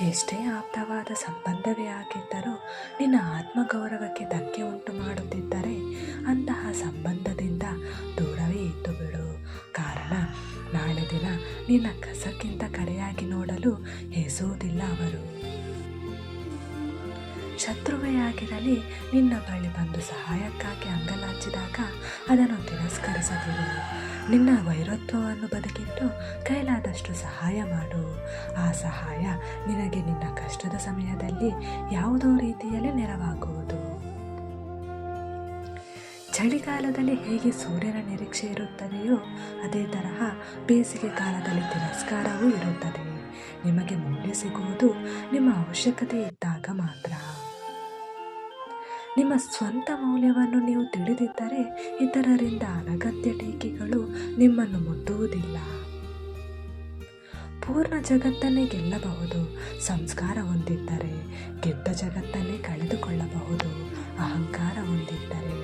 ಎಷ್ಟೇ ಆಪ್ತವಾದ ಸಂಬಂಧವೇ ಆಗಿದ್ದರೂ ನಿನ್ನ ಆತ್ಮಗೌರವಕ್ಕೆ ಧಕ್ಕೆ ಉಂಟು ಮಾಡುತ್ತಿದ್ದರೆ ಅಂತಹ ಸಂಬಂಧದಿಂದ ದೂರವೇ ಇದ್ದು ಬಿಡು. ಕಾರಣ, ನಾಳೆ ದಿನ ನಿನ್ನ ಕಸಕ್ಕಿಂತ ಕಡೆಯಾಗಿ ನೋಡಲು ಹೆಸುವುದಿಲ್ಲ ಅವರು. ಶತ್ರುವೆಯಾಗಿರಲಿ ನಿನ್ನ ಬಳಿ ಬಂದು ಸಹಾಯಕ್ಕಾಗಿ ಅಂಗಲಾಚಿದಾಗ ಅದನ್ನು ತಿರಸ್ಕರಿಸದಿರು ನಿನ್ನ ವೈರತ್ವವನ್ನು ಬದುಕಿಟ್ಟು ಕೈಲಾದಷ್ಟು ಸಹಾಯ ಮಾಡು. ಆ ಸಹಾಯ ನಿನಗೆ ನಿನ್ನ ಕಷ್ಟದ ಸಮಯದಲ್ಲಿ ಯಾವುದೋ ರೀತಿಯಲ್ಲಿ ನೆರವಾಗುವುದು. ಚಳಿಗಾಲದಲ್ಲಿ ಹೇಗೆ ಸೂರ್ಯನ ನಿರೀಕ್ಷೆ ಇರುತ್ತದೆಯೋ ಅದೇ ತರಹ ಬೇಸಿಗೆ ಕಾಲದಲ್ಲಿ ತಿರಸ್ಕಾರವೂ ಇರುತ್ತದೆ. ನಿಮಗೆ ಮೌಲ್ಯ ಸಿಗುವುದು ನಿಮ್ಮ ಅವಶ್ಯಕತೆ ಇದ್ದಾಗ ಮಾತ್ರ. ನಿಮ್ಮ ಸ್ವಂತ ಮೌಲ್ಯವನ್ನು ನೀವು ತಿಳಿದಿದ್ದರೆ ಇತರರಿಂದ ಅನಗತ್ಯ ಟೀಕೆಗಳು ನಿಮ್ಮನ್ನು ಮುಟ್ಟುವುದಿಲ್ಲ. ಪೂರ್ಣ ಜಗತ್ತನ್ನೇ ಗೆಲ್ಲಬಹುದು, ಸಂಸ್ಕಾರ ಹೊಂದಿದ್ದರೆ ಗೆದ್ದ ಜಗತ್ತನ್ನೇ ಕಳೆದುಕೊಳ್ಳಬಹುದು, ಅಹಂಕಾರ ಹೊಂದಿದ್ದರೆ